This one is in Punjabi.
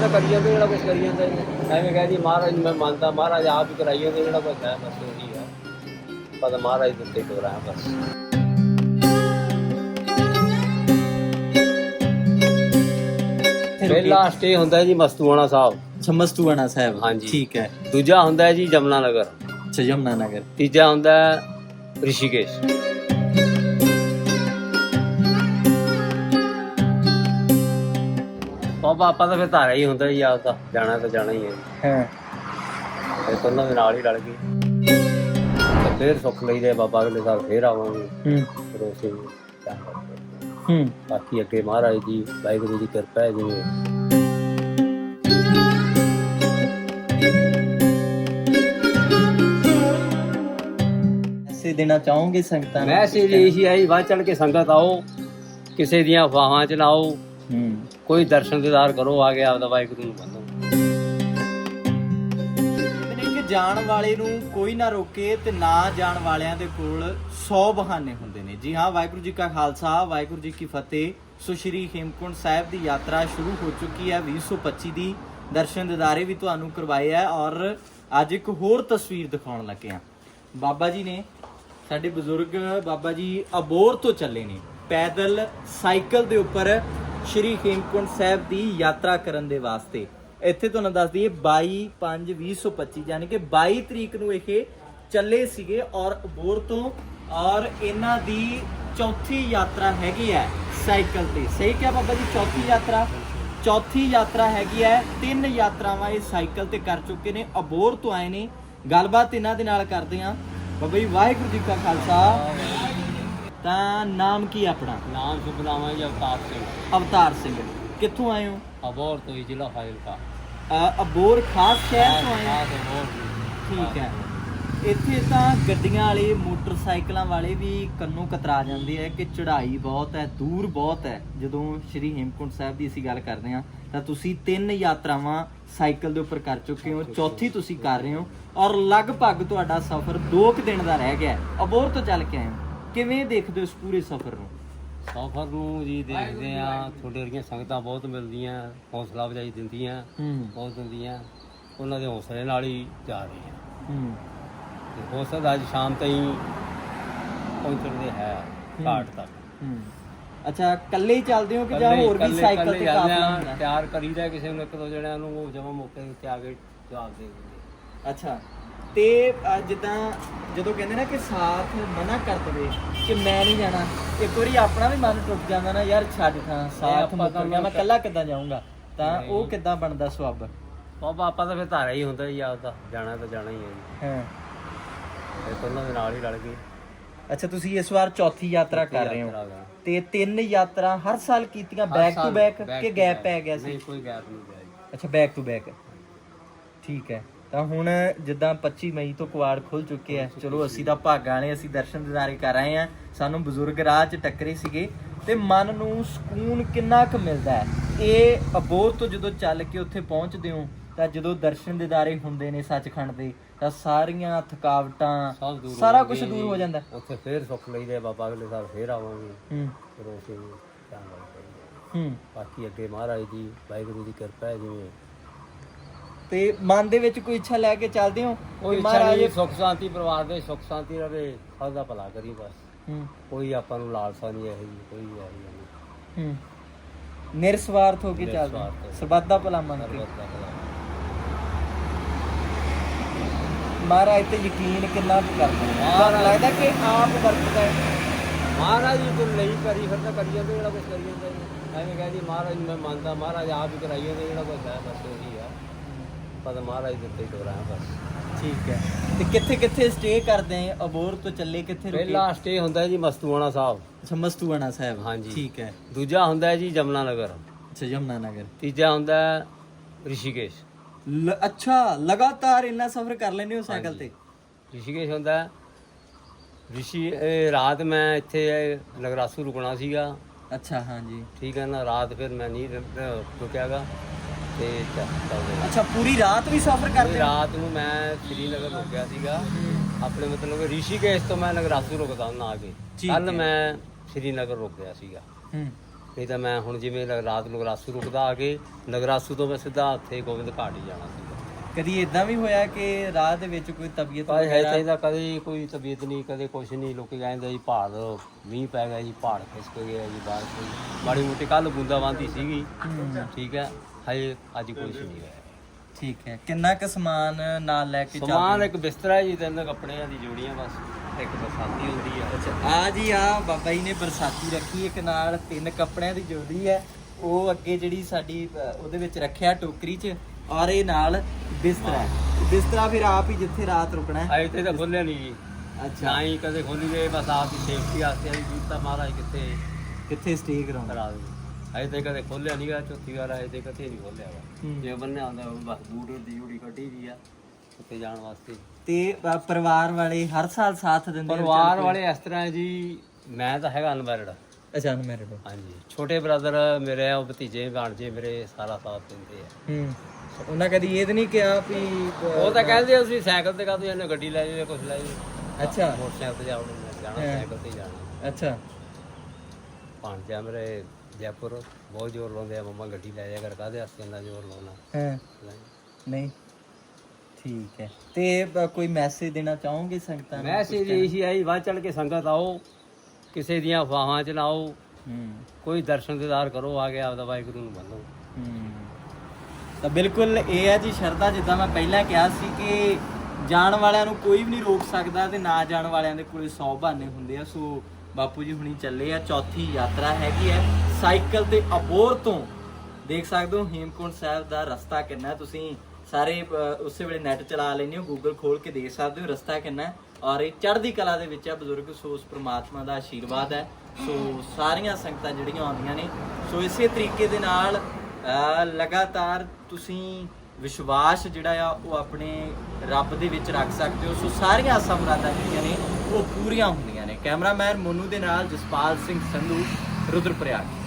ਤਾਂ ਕਰੀ ਜਾਂਦੇ ਜਿਹੜਾ ਕੁਝ ਕਰੀ ਜਾਂਦੇ ਨੇ ਐਵੇਂ ਕਹਿ ਦੀ ਮਹਾਰਾਜ ਨੂੰ ਮੈਂ ਮੰਨਦਾ ਮਹਾਰਾਜ ਆਪ ਹੀ ਕਰਾਈ ਜਾਂਦੇ ਜਿਹੜਾ ਕੁਝ ਹੈ ਬਸ ਉਹੀ ਹੈ। ਪਤਾ ਮਹਾਰਾਜ ਦੇ ਉੱਤੇ ਟੋਰਾਂ ਬਸ। ਪਹਿਲਾ ਸਟੇ ਹੁੰਦਾ ਜੀ ਮਸਤੂਆਣਾ ਸਾਹਿਬ। ਛਮਸਤੂਆਣਾ ਸਾਹਿਬ। ਹਾਂਜੀ। ਠੀਕ ਹੈ। ਦੂਜਾ ਹੁੰਦਾ ਹੈ ਜੀ ਜਮਨਾ ਨਗਰ। ਅੱਛਾ ਯਮਨਾ ਨਗਰ। ਤੀਜਾ ਹੁੰਦਾ ਹੈ ਰਿਸ਼ੀਕੇਸ਼। ਬਾਬਾ ਆਪਾਂ ਤਾਂ ਫਿਰ ਧਾਰਾ ਹੀ ਹੁੰਦਾ ਜੀ ਆਪ ਜਾਣਾ ਤਾਂ ਜਾਣਾ ਹੀ ਹੈ ਜੀ। ਹਾਂ। ਫਿਰ ਤਾਂ ਉਹਨਾਂ ਦੇ ਨਾਲ ਹੀ ਰਲ ਗਏ। ਤੇ ਫਿਰ ਸੁੱਖ ਲਈਦੇ ਬਾਬਾ ਅਗਲੇ ਸਾਲ ਫੇਰ ਆਵਾਂਗੇ। ਹੂੰ। ਫਿਰ ਉਸੇ ਟਾਈਮ ਕਰਦੇ ਹੂੰ। ਬਾਕੀ ਅੱਗੇ ਮਹਾਰਾਜ ਦੀ ਵਾਹਿਗੁਰੂ ਦੀ ਕਿਰਪਾ ਹੈ ਜਿਵੇਂ। ਐਸੇ ਦੇਣਾ ਚਾਹੋਗੇ ਸੰਗਤਾਂ ਨੂੰ? ਮੈਂ ਸੇ ਇਹੀ ਆਈ ਵੱਧ ਚੜ ਕੇ ਸੰਗਤ ਆਓ। ਕਿਸੇ ਦੀਆਂ ਅਫਵਾਹਾਂ ਚ ਨਾ ਆਓ। ਹੂੰ ਕੋਈ ਦਰਸ਼ਨ ਦੀਦਾਰ ਕਰੋ, ਆ ਕੇ ਆਪਦਾ ਵਾਹਿਗੁਰੂ ਨੂੰ ਮੰਨੋ ਕਹਿੰਦੇ ਕਿ ਜਾਣ ਵਾਲੇ ਨੂੰ ਕੋਈ ਨਾ ਰੋਕੇ ਤੇ ਨਾ ਜਾਣ ਵਾਲਿਆਂ ਦੇ ਕੋਲ 100 ਬਹਾਨੇ ਹੁੰਦੇ ਨੇ। ਜੀ ਹਾਂ, ਵਾਹਿਗੁਰੂ ਜੀ ਕਾ ਖਾਲਸਾ, ਵਾਹਿਗੁਰੂ ਜੀ ਕੀ ਫਤਿਹ। ਸੋ ਸ਼੍ਰੀ ਹੇਮਕੁੰਟ ਸਾਹਿਬ ਦੀ ਯਾਤਰਾ ਸ਼ੁਰੂ ਹੋ ਚੁੱਕੀ ਹੈ 2025 ਦੀ। ਦਰਸ਼ਨ ਦਿਦਾਰੇ ਵੀ ਤੁਹਾਨੂੰ ਕਰਵਾਏ ਆ ਔਰ ਅੱਜ ਇੱਕ ਹੋਰ ਤਸਵੀਰ ਦਿਖਾਉਣ ਲੱਗੇ ਆ ਬਾਬਾ ਜੀ ਨੇ, ਸਾਡੇ ਬਜ਼ੁਰਗ ਬਾਬਾ ਜੀ ਅਬੋਰ ਤੋਂ ਚੱਲੇ ਨੇ। ਪੈਦਲ ਸਾਈਕਲ ਦੇ ਉੱਪਰ ਸ਼੍ਰੀ ਹੇਮਕੁੰਟ ਸਾਹਿਬ ਦੀ ਯਾਤਰਾ ਕਰਨ ਦੇ ਵਾਸਤੇ। ਇੱਥੇ ਤੁਹਾਨੂੰ ਦੱਸ ਦਈਏ 22 5 2025 ਯਾਨੀ ਕਿ 22 ਤਰੀਕ ਨੂੰ ਇਹ ਚੱਲੇ ਸੀਗੇ ਔਰ ਅਬੋਰ ਤੋਂ, ਔਰ ਇਹਨਾਂ ਦੀ ਚੌਥੀ ਯਾਤਰਾ ਹੈਗੀ ਹੈ ਸਾਈਕਲ ਤੇ। ਸਹੀ ਕਿਹਾ ਬਾਬਾ ਜੀ, ਚੌਥੀ ਯਾਤਰਾ? ਚੌਥੀ ਯਾਤਰਾ ਹੈਗੀ ਹੈ, ਤਿੰਨ ਯਾਤਰਾਵਾਂ ਇਹ ਸਾਈਕਲ ਤੇ ਕਰ ਚੁੱਕੇ ਨੇ, ਅਬੋਰ ਤੋਂ ਆਏ ਨੇ। ਗੱਲਬਾਤ ਇਹਨਾਂ ਦੇ ਨਾਲ ਕਰਦੇ ਹਾਂ। ਬਾਬਾ ਜੀ, ਵਾਹਿਗੁਰੂ ਜੀ ਕਾ ਖਾਲਸਾ। ਤਾਂ ਨਾਮ ਕੀ ਹੈ ਆਪਣਾ? ਨਾਮ ਸ਼ੁਭ ਨਾਮ ਹੈ ਜੀ ਅਵਤਾਰ ਸਿੰਘ। ਅਵਤਾਰ ਸਿੰਘ। ਕਿੱਥੋਂ ਆਏ ਹੋ? ਅਬੋਰ ਤੋਂ ਹੀ ਜ਼ਿਲ੍ਹਾ ਫਾਜ਼ਿਲਕਾ। ਅ, ਅਬੋਰ ਖਾਸ ਸ਼ਹਿਰ ਤੋਂ ਆਏ ਹੋ? ਖਾਸ ਅਬੋਰ ਠੀਕ ਹੈ। ਇੱਥੇ ਤਾਂ ਗੱਡੀਆਂ ਵਾਲੇ ਮੋਟਰਸਾਈਕਲਾਂ ਵਾਲੇ ਵੀ ਕੰਨੋਂ ਕਤਰਾ ਜਾਂਦੇ ਆ ਕਿ ਚੜ੍ਹਾਈ ਬਹੁਤ ਹੈ ਦੂਰ ਬਹੁਤ ਹੈ। ਜਦੋਂ ਸ਼੍ਰੀ ਹੇਮਕੁੰਟ ਸਾਹਿਬ ਦੀ ਅਸੀਂ ਗੱਲ ਕਰਦੇ ਹਾਂ ਤਾਂ ਤੁਸੀਂ ਤਿੰਨ ਯਾਤਰਾਵਾਂ ਸਾਈਕਲ ਦੇ ਉੱਪਰ ਕਰ ਚੁੱਕੇ ਹੋ। ਚੌਥੀ ਤੁਸੀਂ ਕਰ ਰਹੇ ਹੋ ਔਰ ਲਗਭਗ ਤੁਹਾਡਾ ਸਫ਼ਰ 2 ਕੁ ਦਿਨ ਦਾ ਰਹਿ ਗਿਆ ਹੈ। ਅਬੋਰ ਤੋਂ ਚੱਲ ਕੇ ਆਏ ਹੋ? ਕਿਵੇਂ ਦੇਖਦੇ ਹੋ ਇਸ ਪੂਰੇ ਸਫ਼ਰ ਨੂੰ? ਸਫਰ ਨੂੰ ਜੀ ਦੇਖਦੇ ਆ ਤੁਹਾਡੇ ਵਰਗੀਆਂ ਸੰਗਤਾਂ ਬਹੁਤ ਮਿਲਦੀਆਂ ਹੌਸਲਾ ਅਫਜ਼ਾਈ ਦਿੰਦੀਆਂ ਹੂੰ। ਬਹੁਤ ਦਿੰਦੀਆਂ ਉਹਨਾਂ ਦੇ ਹੌਸਲੇ ਨਾਲ ਹੀ ਜਾ ਰਹੇ ਆ ਹੂੰ। ਤੇ ਹੋ ਸਕਦਾ ਅੱਜ ਸ਼ਾਮ ਤਾਈਂ ਪਹੁੰਚਣ ਦੇ ਹੈ ਘਾਟ ਤੱਕ। ਹੂੰ। ਅੱਛਾ ਇਕੱਲੇ ਹੀ ਚੱਲਦੇ ਹੋ ਕਿ ਜਾਂ ਹੋਰ ਵੀ ਸਾਈਕਲ ਤੇ ਕਾਫਲਾ? ਤਿਆਰ ਕਰੀਦਾ ਕਿਸੇ ਨੂੰ ਇੱਕ ਦੋ ਜਣਿਆਂ ਨੂੰ ਉਹ ਜਮਾ ਮੌਕੇ ਉੱਤੇ ਆ ਕੇ ਜਵਾਬ ਦੇ ਦਿੰਦੇ ਅੱਛਾ। ਤੇ ਜਿੱਦਾਂ ਜਦੋਂ ਕਹਿੰਦੇ ਨਾ ਕਿ ਸਾਥ ਮਨਾ ਕਰ ਦਵੇ ਕਿ ਮੈਂ ਨਹੀਂ ਜਾਣਾ ਇੱਕ ਵਾਰੀ ਆਪਣਾ ਵੀ ਮਨ ਟੁੱਟ ਜਾਂਦਾ ਨਾ ਯਾਰ ਛੱਡ ਥਾਂ ਸਾਥ ਆਪਾਂ ਮੁੱਕਰ ਤਾਂ ਗਿਆ ਮੈਂ ਇਕੱਲਾ ਕਿੱਦਾਂ ਜਾਊਂਗਾ? ਤਾਂ ਨਹੀਂ। ਉਹ ਕਿੱਦਾਂ ਬਣਦਾ ਸਵੱਬ ਬਾਬਾ ਆਪਾਂ ਤਾਂ ਫਿਰ ਧਾਰਾ ਹੀ ਹੁੰਦਾ ਜੀ ਆਪਦਾ ਜਾਣਾ ਤਾਂ ਜਾਣਾ ਹੀ ਹੈ ਜੀ। ਹਾਂ। ਫਿਰ ਤਾਂ ਉਹਨਾਂ ਦੇ ਨਾਲ ਹੀ ਰਲ ਗਏ। ਅੱਛਾ ਤੁਸੀਂ ਇਸ ਵਾਰ ਚੌਥੀ ਯਾਤਰਾ ਕਰ ਰਹੇ ਹੋ। ਯਾਤਰਾ ਦਾ। ਤੇ ਤਿੰਨ ਯਾਤਰਾ ਹਰ ਸਾਲ ਕੀਤੀਆਂ ਹਰ ਬੈਕ ਟੂ ਸਾਲ ਬੈਕ back ਕਿ to ਗੈਪ back। ਪੈ ਗਿਆ ਸੀ? ਨਹੀਂ ਕੋਈ ਗੈਪ ਨਹੀਂ ਪਿਆ ਜੀ। ਅੱਛਾ ਬੈਕ ਟੂ ਬੈਕ ਠੀਕ ਹੈ। ਤਾਂ ਹੁਣ ਜਿੱਦਾਂ 25 ਮਈ ਤੋਂ ਕੁਆੜ ਖੁੱਲ ਚੁੱਕੇ ਆ। ਚਲੋ ਅਸੀਂ ਤਾਂ ਭਾਗਾਂ ਵਾਲੇ ਅਸੀਂ ਦਰਸ਼ਨ ਦਿਦਾਰੇ ਕਰ ਆਏ ਆ। ਸਾਨੂੰ ਬਜ਼ੁਰਗ ਰਾਹ 'ਚ ਟੱਕਰੇ ਸੀਗੇ ਤੇ ਮਨ ਨੂੰ ਸਕੂਨ ਕਿੰਨਾ ਕੁ ਮਿਲਦਾ ਹੈ? ਇਹ ਅਬੋਰ ਤੋਂ ਜਦੋਂ ਚੱਲ ਕੇ ਉੱਥੇ ਪਹੁੰਚਦੇ ਹੋ ਤਾਂ ਜਦੋਂ ਦਰਸ਼ਨ ਦਿਦਾਰੇ ਹੁੰਦੇ ਨੇ ਸੱਚਖੰਡ ਦੇ ਤਾਂ ਸਾਰੀਆਂ ਥਕਾਵਟਾਂ ਸਾਰਾ ਕੁਝ ਦੂਰ ਹੋ ਜਾਂਦਾ। ਉੱਥੇ ਫੇਰ ਸੁੱਖ ਲਈਦੇ ਬਾਬਾ ਅਗਲੇ ਸਾਲ ਫੇਰ ਆਵਾਂਗੇ। ਹੂੰ। ਫਿਰ ਉਸੇ ਟਾਈਮ ਲੱਗਦਾ ਹੂੰ। ਬਾਕੀ ਅੱਗੇ ਮਹਾਰਾਜ ਦੀ ਵਾਹਿਗੁਰੂ ਦੀ ਕਿਰਪਾ ਹੈ ਜਿਵੇਂ ਤੇ ਮਨ ਦੇ ਵਿੱਚ ਕੋਈ ਇੱਛਾ ਲੈ ਕੇ ਚੱਲਦੇ ਹੋ? ਕੋਈ ਕਿ ਇੱਛਾ ਨਹੀਂ ਸੁੱਖ ਸ਼ਾਂਤੀ ਪਰਿਵਾਰ ਦੇ ਸੁੱਖ ਸ਼ਾਂਤੀ ਰਵੇ ਸਭ ਦਾ ਭਲਾ ਕਰੀ ਬਸ। ਹੂੰ। ਕੋਈ ਆਪਾਂ ਨੂੰ ਲਾਲਸਾ ਨਹੀਂ ਇਹੋ ਜੀ ਕੋਈ ਹੈ ਨਹੀਂ। ਹੂੰ। ਨਿਰਸਵਾਰਥ ਹੋ ਕੇ ਚੱਲਦੇ ਨਿਰਸਵਾਰਥ ਹੋ ਕੇ। ਸਰਬੱਤ ਦਾ ਭਲਾ ਮੰਨ ਕੇ ਸਰਬੱਤ ਦਾ ਭਲਾ ਮਹਾਰਾਜ ਤੇ ਯਕੀਨ ਕਿੰਨਾ ਕੁ ਕਰਦੇ ਮਹਾਰਾਜ- ਲੱਗਦਾ ਕਿ ਆਪ ਵਰਤਦਾ ਹੈ? ਮਹਾਰਾਜ ਜੀ ਕੋਲ ਨਹੀਂ ਕਰੀ ਫਿਰ ਤਾਂ ਕਰੀ ਜਾਂਦੇ ਜਿਹੜਾ ਕੁਝ ਕਰੀ ਜਾਂਦੇ ਨੇ। ਐਵੇਂ ਕਹਿ ਦੀ ਮਹਾਰਾਜ ਨੂੰ ਮੈਂ ਮੰਨਦਾ ਮਹਾਰਾਜ ਆਪ ਹੀ ਕਰਾਈ ਜਾਂਦੇ ਜਿਹੜਾ ਕੁਝ ਹੈ ਬਸ ਉਹੀ ਆ। ਪਤਾ ਮਹਾਰਾਜ ਦੇ ਉੱਤੇ ਹੀ ਟੋਰਾਂ ਹੈ ਬਸ। ਠੀਕ ਹੈ। ਤੇ ਕਿੱਥੇ ਕਿੱਥੇ ਸਟੇ ਕਰਦੇ ਆ? ਅਬੋਰ ਤੋਂ ਚੱਲੇ ਕਿੱਥੇ ਰੁਕੇ? ਪਹਿਲਾ ਸਟੇ ਹੁੰਦਾ ਜੀ ਮਸਤੂਆਣਾ ਸਾਹਿਬ। ਸਮਸਤੂਆਣਾ ਸਾਹਿਬ। ਹਾਂਜੀ। ਠੀਕ ਹੈ। ਦੂਜਾ ਹੁੰਦਾ ਜੀ ਜਮਨਾ ਨਗਰ। ਅੱਛਾ ਯਮਨਾ ਨਗਰ। ਤੀਜਾ ਹੁੰਦਾ ਰਿਸ਼ੀਕੇਸ਼। ਲ- ਅੱਛਾ ਲਗਾਤਾਰ ਇੰਨਾ ਸਫ਼ਰ ਕਰ ਲੈਂਦੇ ਹੋ ਸਾਈਕਲ ਤੇ? ਰਿਸ਼ੀਕੇਸ਼ ਹੁੰਦਾ ਹੈ ਰਿਸ਼ੀ ਇਹ ਰਾਤ ਮੈਂ ਇੱਥੇ ਨਗਰਾਸੂ ਰੁਕਣਾ ਸੀਗਾ। ਅੱਛਾ ਹਾਂਜੀ। ਠੀਕ ਹੈ ਨਾ ਰਾਤ ਫਿਰ ਮੈਂ ਨਹੀਂ ਰੁਕਿਆਗਾ ਤੇ ਚੱਲਦੇ। ਅੱਛਾ ਪੂਰੀ ਰਾਤ ਵੀ ਸਫ਼ਰ ਕਰਦੇ ਹੋ? ਰਾਤ ਨੂੰ ਮੈਂ ਸ੍ਰੀਨਗਰ ਰੁਕਿਆ ਸੀਗਾ। ਆਪਣੇ ਮਤਲਬ ਕਿ ਰਿਸ਼ੀਕੇਸ਼ ਤੋਂ ਮੈਂ ਨਗਰਾਸੂ ਰੁਕਦਾ ਹੁੰਦਾ ਆ ਕੇ। ਠੀਕ ਕੱਲ ਹੈ। ਮੈਂ ਸ੍ਰੀਨਗਰ ਰੁਕਿਆ ਸੀਗਾ। ਹੂੰ। ਨਹੀਂ ਤਾਂ ਮੈਂ ਹੁਣ ਜਿਵੇਂ ਲ- ਰਾਤ ਨੂੰ ਨਗਰਾਸੂ ਰੁਕਦਾ ਆ ਕੇ ਨਗਰਾਸੂ ਤੋਂ ਮੈਂ ਸਿੱਧਾ ਉੱਥੇ ਗੋਬਿੰਦ ਘਾਟ ਹੀ ਜਾਣਾ ਸੀ ਕਦੀ ਇਦਾਂ ਵੀ ਹੋਇਆ ਕਿ ਰਾਹ ਦੇ ਵਿੱਚ ਕੋਈ ਤਬੀਅਤ ਪਰ ਹੈ ਚਾਹੀਦਾ ਕਦੇ ਕੋਈ ਤਬੀਅਤ ਨਹੀਂ ਕਦੇ ਕੁਛ ਨਹੀਂ। ਲੋਕੀ ਕਹਿੰਦੇ ਜੀ ਪਹਾੜ ਮੀਂਹ ਪੈ ਗਿਆ ਜੀ ਪਹਾੜ ਖਿਸਕ ਗਿਆ ਜੀ ਬਾਰਿਸ਼ ਹੋਈ। ਮਾੜੀ ਮੋਟੀ ਕੱਲ ਬੂੰਦਾਬਾਂਦੀ ਸੀਗੀ। ਠੀਕ ਹੈ। ਹਜੇ ਅੱਜ ਕੁਛ ਨਹੀਂ ਹੈ ਠੀਕ ਹੈ। ਕਿੰਨਾ ਕੁ ਸਮਾਨ ਨਾਲ ਲੈ ਕੇ ਸਮਾਨ ਇੱਕ ਬਿਸਤਰਾ ਹੈ ਜੀ ਤਿੰਨ ਕੱਪੜਿਆਂ ਦੀ ਜੋੜੀਆਂ ਬਸ। ਇੱਕ ਬਰਸਾਤੀ ਹੁੰਦੀ ਆ। ਅੱਛਾ ਆ ਜੀ ਆ ਬਾਬਾ ਜੀ ਨੇ ਬਰਸਾਤੀ ਰੱਖੀ ਇੱਕ ਨਾਲ ਤਿੰਨ ਕੱਪੜਿਆਂ ਦੀ ਜੋੜੀ ਹੈ। ਉਹ ਅੱਗੇ ਜਿਹੜੀ ਸਾਡੀ ਉਹਦੇ ਵਿੱਚ ਰੱਖਿਆ ਟੋਕਰੀ 'ਚ ਔਰ ਇਹ ਨਾਲ ਬਿਸਤਰਾ। ਬਿਸਤਰਾ ਫਿਰ ਆਪ ਹੀ ਜਿੱਥੇ ਰਾਤ ਰੁਕਣਾ ਹੈ। ਅਜੇ ਤੇ ਤਾਂ ਖੋਲਿਆ ਨਹੀਂ ਜੀ। ਅੱਛਾ। ਨਾ ਹੀ ਕਦੇ ਖੋਲੀ ਗਏ ਬਸ ਆਪ ਹੀ ਸੇਫਟੀ ਵਾਸਤੇ ਅਸੀਂ ਕੀਤਾ ਮਹਾਰਾਜ ਕਿੱਥੇ ਕਿੱਥੇ ਸਟੇ ਕਰਾਉਣਾ ਕਰਾ ਦੇ ਅਜੇ ਤੇ ਕਦੇ ਖੋਲਿਆ ਨਹੀਂਗਾ ਚੌਥੀ ਵਾਰ ਅਜੇ ਤੇ ਕਦੇ ਨਹੀਂ ਖੋਲਿਆ ਵਾ। ਜੇ ਬੰਨੇ ਆਉਂਦਾ ਉਹ ਬਸ ਬੂਟ ਦੀ ਜੋੜੀ ਕੱਢੀ ਦੀ ਆ ਉੱਤੇ ਜਾਣ ਵਾਸਤੇ। ਤੇ ਅ, ਪਰਿਵਾਰ ਵਾਲੇ ਹਰ ਸਾਲ ਸਾਥ ਦਿੰਦੇ ਪਰਿਵਾਰ ਵਾਲੇ ਇਸ ਤਰ੍ਹਾਂ ਹੈ ਜੀ ਮੈਂ ਤਾਂ ਹੈਗਾ ਅਨਮੈਰਿਡ ਅੱਛਾ ਅਨਮੈਰਿਡ ਹਾਂਜੀ ਛੋਟੇ ਬ੍ਰਦਰ ਮੇਰੇ ਆ ਉਹ ਭਤੀਜੇ ਭਾਣਜੇ ਮੇਰੇ ਸਾਰਾ ਸਾਥ ਦਿੰਦੇ ਆ। ਹੂੰ ਉਹਨਾਂ ਕਦੀ ਇਹ ਤਾਂ ਨਹੀਂ ਕਿਹਾ ਵੀ ਅ, ਉਹ ਤਾਂ ਕਹਿੰਦੇ ਅਸੀਂ ਸਾਈਕਲ ਤੇ ਕਾਹਤੋਂ ਜਾਂਦੇ ਗੱਡੀ ਲੈ ਜਾਓ ਕੁਝ ਲੈ ਜਾਓ? ਅੱਛਾ। ਮੋਟਰਸਾਈਕਲ ਤੇ ਜਾਓ ਜਾਣਾ। ਸਾਈਕਲ ਤੇ ਹੀ ਜਾਣਾ। ਅੱਛਾ। ਭਾਣਜਾ ਮੇਰੇ ਜੈਪੁਰ ਬਹੁਤ ਜ਼ੋਰ ਲਾਉਂਦੇ ਆ ਮੰਮਾ ਗੱਡੀ ਲੈ ਜਾ ਕਰ ਕਾਹਦੇ ਵਾਸਤੇ ਇੰਨਾ ਜ਼ੋਰ ਲਾਉਣਾ? ਹਾਂ। ਨਹੀਂ। ਠੀਕ ਹੈ। ਤੇ ਕੋਈ ਮੈਸੇਜ ਦੇਣਾ ਚਾਹੋਗੇ ਸੰਗਤਾਂ ਨੂੰ? ਮੈਸੇਜ ਇਹੀ ਆਈ ਵੱਧ ਚੜ ਕੇ ਸੰਗਤ ਆਓ ਕਿਸੇ ਦੀਆਂ ਅਫਵਾਹਾਂ ਚ ਨਾ ਆਓ। ਹੂੰ। ਕੋਈ ਦਰਸ਼ਨ ਦੀਦਾਰ ਕਰੋ ਆ ਕੇ ਆਪਦਾ ਵਾਹਿਗੁਰੂ ਨੂੰ ਮੰਨੋ। ਤਾਂ ਬਿਲਕੁਲ ਇਹ ਹੈ ਜੀ ਸ਼ਰਧਾ ਜਿੱਦਾਂ ਮੈਂ ਪਹਿਲਾਂ ਕਿਹਾ ਸੀ ਕਿ ਜਾਣ ਵਾਲਿਆਂ ਨੂੰ ਕੋਈ ਵੀ ਨਹੀਂ ਰੋਕ ਸਕਦਾ ਤੇ ਨਾ ਜਾਣ ਵਾਲਿਆਂ ਦੇ ਕੋਲੇ 100 ਬਹਾਨੇ ਹੁੰਦੇ ਆ ਸੋ ਬਾਪੂ ਜੀ ਹੁਣੀ ਚੱਲੇ ਆ, ਚੌਥੀ ਯਾਤਰਾ ਹੈਗੀ ਹੈ। ਸਾਈਕਲ ਤੇ ਅਬੋਰ ਤੋਂ ਦੇਖ ਸਕਦੇ ਹੋ, ਹੇਮਕੁੰਟ ਸਾਹਿਬ ਦਾ ਰਸਤਾ ਕਿੰਨਾ ਤੁਸੀਂ ਸਾਰੇ ਉਸੇ ਵੇਲੇ ਨੈਟ ਚਲਾ ਲੈਂਦੇ ਹੋ ਗੂਗਲ ਖੋਲ ਕੇ ਦੇਖ ਸਕਦੇ ਹੋ, ਰਸਤਾ ਕਿੰਨਾ ਔਰ ਇਹ ਚੜ੍ਹਦੀ ਕਲਾ ਦੇ ਵਿੱਚ ਆ, ਬਜ਼ੁਰਗ, ਸੋ ਉਸ ਪ੍ਰਮਾਤਮਾ ਦਾ ਆਸ਼ੀਰਵਾਦ ਹੈ। ਸੋ ਸਾਰੀਆਂ ਸੰਗਤਾਂ ਜਿਹੜੀਆਂ ਆਉਂਦੀਆਂ ਨੇ, ਸੋ ਇਸੇ ਤਰੀਕੇ ਦੇ ਨਾਲ ਲਗਾਤਾਰ ਤੁਸੀਂ ਵਿਸ਼ਵਾਸ ਜਿਹੜਾ ਆ, ਉਹ ਆਪਣੇ ਰੱਬ ਦੇ ਵਿੱਚ ਰੱਖ ਸਕਦੇ ਹੋ। ਸੋ ਸਾਰੀਆਂ ਆਸਾਂ ਮੁਰਾਦਾਂ ਜਿਹੜੀਆਂ ਨੇ, ਉਹ ਪੂਰੀਆਂ ਹੁੰਦੀਆਂ ਕੈਮਰਾਮੈਨ ਮੋਨੂ ਦੇ ਨਾਲ ਜਸਪਾਲ ਸਿੰਘ ਸੰਧੂ ਰੁਦਰਪ੍ਰਯਾਗ